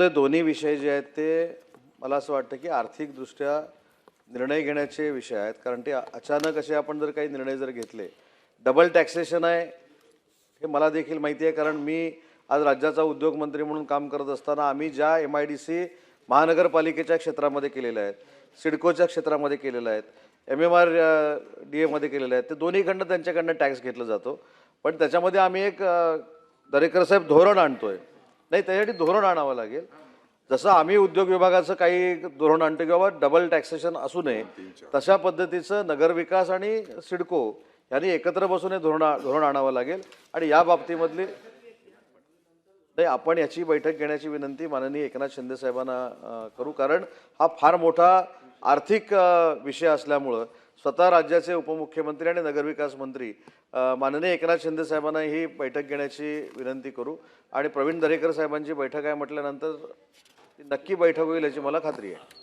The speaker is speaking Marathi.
ते दोन्ही विषय जे आहेत ते मला असं वाटतं की आर्थिकदृष्ट्या निर्णय घेण्याचे विषय आहेत. कारण ते अचानक असे आपण जर काही निर्णय जर घेतले डबल टॅक्सेशन आहे हे मला देखील माहिती आहे. कारण मी आज राज्याचा उद्योगमंत्री म्हणून काम करत असताना आम्ही ज्या एम आय डी सी महानगरपालिकेच्या क्षेत्रामध्ये केलेल्या आहेत सिडकोच्या क्षेत्रामध्ये केलेल्या आहेत एम एम आर डी एमध्ये केलेल्या आहेत ते दोन्हीकडनं त्यांच्याकडनं टॅक्स घेतला जातो. पण त्याच्यामध्ये आम्ही एक दरेकर साहेब धोरण आणतो आहे नाही त्यासाठी धोरण आणावं लागेल. जसं आम्ही उद्योग विभागाचं काही धोरण आणतो किंवा डबल टॅक्सेशन असू नये तशा पद्धतीचं नगरविकास आणि सिडको यांनी एकत्र बसून हे धोरण धोरण आणावं लागेल. आणि या बाबतीमधली नाही आपण याची बैठक घेण्याची विनंती माननीय एकनाथ शिंदे साहेबांना करू. कारण हा फार मोठा आर्थिक विषय असल्यामुळं स्वतः राज्याचे उपमुख्यमंत्री आणि नगरविकास मंत्री माननीय एकनाथ शिंदे साहेबांना ही बैठक घेण्याची विनंती करू. आणि प्रवीण दरेकर साहेबांची बैठक आहे म्हटल्यानंतर नक्की बैठक होईल याची मला खात्री आहे.